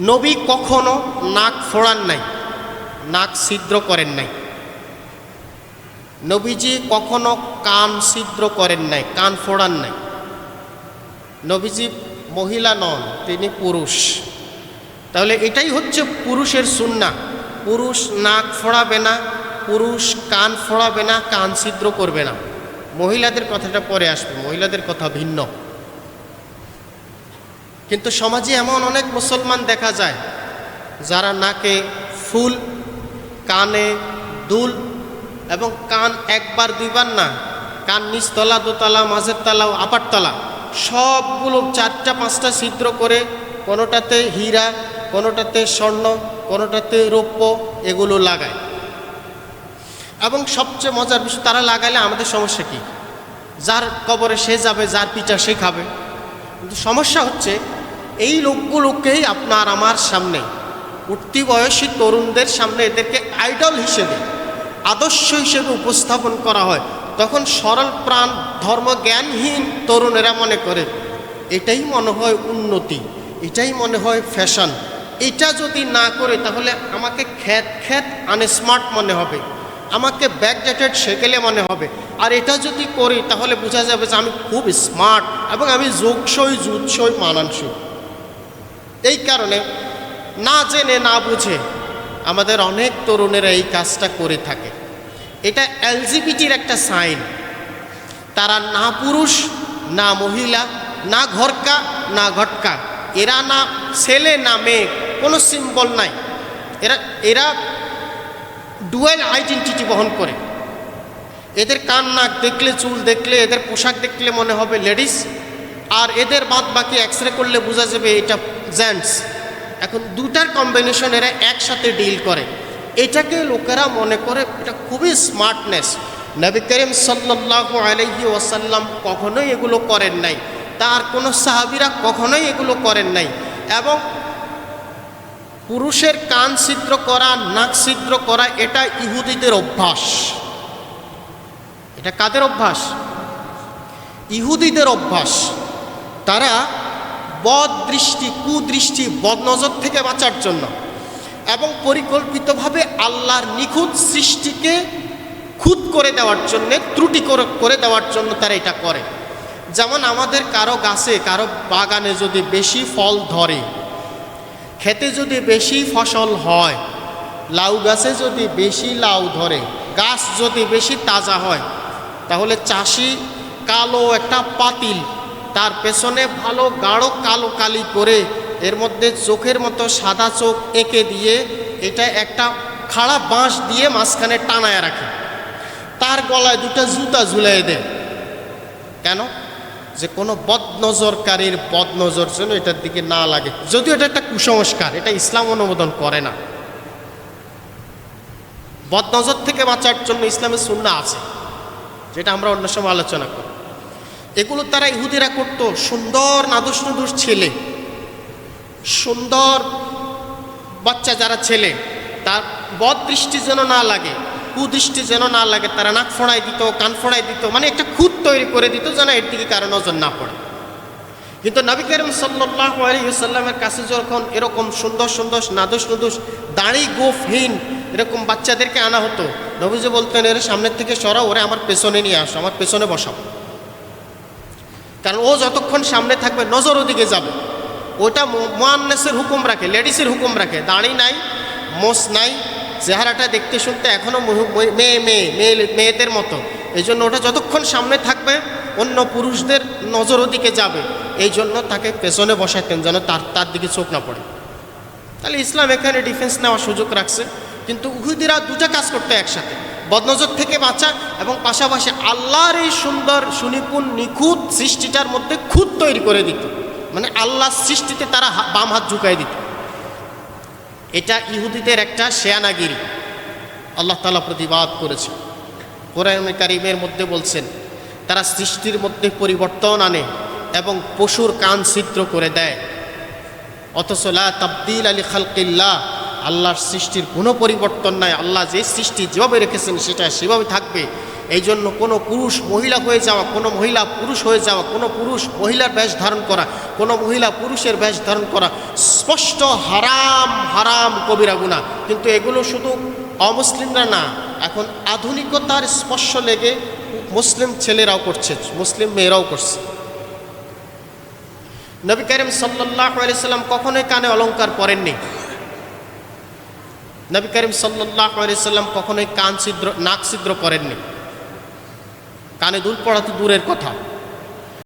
নবী কখনো নাক ফোড়ান নাই, নাক ছিদ্র করেন নাই। নবীজি কখনো কান ছিদ্র করেন নাই, কান ফোড়ান নাই। নবীজি মহিলা নন, তিনি পুরুষ। তাহলে এটাই হচ্ছে পুরুষের সুন্না। পুরুষ নাক ফোড়াবে না, পুরুষ কান ফোড়াবে না, কান ছিদ্র করবে না। মহিলাদের কথাটা পরে আসবে, মহিলাদের কথা ভিন্ন। কিন্তু সমাজে এমন অনেক মুসলমান দেখা যায় যারা নাকে ফুল, কানে দুল এবং কান একবার, দুইবার না, কান নিচতলা দোতলা, মাঝের তলা ও আপার তলা, সবগুলো চারটা, পাঁচটা ছিদ্র করে কোনোটাতে হীরা, কোনোটাতে স্বর্ণ, কোনোটাতে রৌপ্য এগুলো লাগায়। এবং সবচেয়ে মজার বিষয়, তারা লাগালে আমাদের সমস্যা কী? যার কবরে সে যাবে, যার পিঠা সে খাবে। কিন্তু সমস্যা হচ্ছে এই লোকগুলোকেই আপনার আমার সামনে, উঠতি বয়সী তরুণদের সামনে এদেরকে আইডল হিসেবে, আদর্শ হিসেবে উপস্থাপন করা হয়। তখন সরল প্রাণ, ধর্মজ্ঞানহীন তরুণেরা মনে করে, এটাই মনে হয় উন্নতি, এটাই মনে হয় ফ্যাশন এটা যদি না করে তাহলে আমাকে খ্যাত খ্যাত আনস্মার্ট মনে হবে, আমাকে ব্যাকডেটেড সেকেলে মনে হবে। আর এটা যদি করি তাহলে বোঝা যাবে যে আমি খুব স্মার্ট এবং আমি যোগসই জুৎসই মানানসই। এই কারণে না জেনে, না বুঝে আমাদের অনেক তরুণেরা এই কাজটা করে থাকে। এটা এলজিবিটির একটা সাইন। তারা না পুরুষ, না মহিলা, না ঘরকা, না ঘটকা। এরা না ছেলে, না মেয়ে, কোনো সিম্বল নাই। এরা এরা ডুয়েল আইডেন্টিটি বহন করে। এদের কান, নাক দেখলে, চুল দেখলে, এদের পোশাক দেখলে মনে হবে লেডিস। আর এদের বাদ বাকি এক্স রে করলে বোঝা যাবে এটা জেন্টস এখন দুটার কম্বিনেশন এরা একসাথে ডিল করে। এটাকে লোকেরা মনে করে এটা খুবই স্মার্টনেস নবী করিম সাল্লাহ আলহি ওয়াসাল্লাম কখনোই এগুলো করেন নাই। তার কোনো সাহাবিরা কখনোই এগুলো করেন নাই। এবং পুরুষের কান ছিদ্র করা, নাক ছিদ্র করা, এটা ইহুদিদের অভ্যাস। এটা কাদের অভ্যাস? ইহুদিদের অভ্যাস। তারা বদ দৃষ্টি, কুদৃষ্টি, বদনজর থেকে বাঁচার জন্য এবং পরিকল্পিতভাবে আল্লাহর নিখুঁত সৃষ্টিকে খুদ করে দেওয়ার জন্যে, ত্রুটি করে দেওয়ার জন্য তারা এটা করে। যেমন আমাদের কারও গাছে, কারও বাগানে যদি বেশি ফল ধরে খেতে যদি বেশি ফসল হয়, লাউ গাছে যদি বেশি লাউ ধরে, গাছ যদি বেশি তাজা হয়, তাহলে চাষি কালো একটা পাতিল তার পেছনে ভালো গাঢ় কালো কালি করে এর মধ্যে চোখের মতো সাদা চোখ এঁকে দিয়ে এটা একটা খাড়া বাঁশ দিয়ে মাঝখানে টানায় রাখে। তার গলায় দুটো জুতা ঝুলাই দেয়। কেন? যে কোনো বদনজরকারীর বদনজর যেন এটার দিকে না লাগে। যদিও এটা একটা কুসংস্কার, এটা ইসলাম অনুমোদন করে না। বদনজর থেকে বাঁচার জন্য ইসলামের সুন্না আছে, যেটা আমরা অন্য সময় আলোচনা করি এগুলো তারা ইহুদিরা করতো। সুন্দর নাদুস নুদুস ছেলে। সুন্দর বাচ্চা যারা ছেলে, তার বদ দৃষ্টি যেন না লাগে কুদৃষ্টি যেন না লাগে, তারা নাক ফোড়াই দিত, কান ফোড়াই দিত মানে একটা খুদ তৈরি করে দিত যেন এর দিকে কারও নজর না পড়ে। কিন্তু নবী করিম সাল্লাহ আলহিসাল্লামের কাছে যখন এরকম সুন্দর সুন্দর নাদুস নুদুস দাঁড়ি গোফহীন এরকম বাচ্চাদেরকে আনা হতো, নবীজি বলতেন, এর সামনের থেকে সরাও, ওরে আমার পেছনে নিয়ে আসো, আমার পেছনে বসাও। কারণ ও যতক্ষণ সামনে থাকবে, নজর ওদিকে যাবে। ওটা মোয়ান্নেসের হুকুম রাখে, লেডিসের হুকুম রাখে। দাঁড়ি নাই মোস নাই, চেহারাটা দেখতে শুনতে এখনও মেয়ে মেয়ে মেয়ে, মেয়েদের মতো। এই জন্য ওটা যতক্ষণ সামনে থাকবে, অন্য পুরুষদের নজর ওদিকে যাবে। এই জন্য তাকে পেছনে বসাতেন যেন তার তার দিকে চোখ না পড়ে। তাহলে ইসলাম এখানে ডিফেন্স নেওয়ার সুযোগ রাখছে। কিন্তু উহুদিরা দুটা কাজ করতে একসাথে। বদনজর থেকে বাঁচা এবং পাশাপাশি আল্লাহর এই সুন্দর, সুনিপুণ, নিখুঁত সৃষ্টিটার মধ্যে খুঁত তৈরি করে দিত। মানে আল্লাহর সৃষ্টিতে তারা বাম হাত ঝুঁকাই দিত। এটা ইহুদিদের একটা শেয়ানাগিরি। আল্লাহ তালা প্রতিবাদ করেছে। কোরআন কারিমের মধ্যে বলছেন, তারা সৃষ্টির মধ্যে পরিবর্তন আনে এবং পশুর কান ছিদ্র করে দেয়। অথচ লা তাবদিল আলী খালকিল্লা আল্লাহর সৃষ্টির কোনো পরিবর্তন নাই, আল্লাহ যে সৃষ্টি যেভাবে রেখেছেন সেটা সেভাবে থাকবে। এই জন্য কোনো পুরুষ মহিলা হয়ে যাওয়া, কোনো মহিলা পুরুষ হয়ে যাওয়া, কোনো পুরুষ মহিলার বেশ ধারণ করা, কোনো মহিলা পুরুষের বেশ ধারণ করা স্পষ্ট হারাম হারাম কবিরা গুণা কিন্তু এগুলো শুধু অমুসলিমরা না, এখন আধুনিকতার স্পর্শ লেগে মুসলিম ছেলেরাও করছে, মুসলিম মেয়েরাও করছে। নবী করিম সাল্লাহ সাল্লাম কখনোই কানে অলঙ্কার পরেননি। নবী করিম সাল্লাহ সাল্লাম কখনোই কান ছিদ্র, নাক ছিদ্র করেননি। কানে দুল পড়া তো দূরের কথা।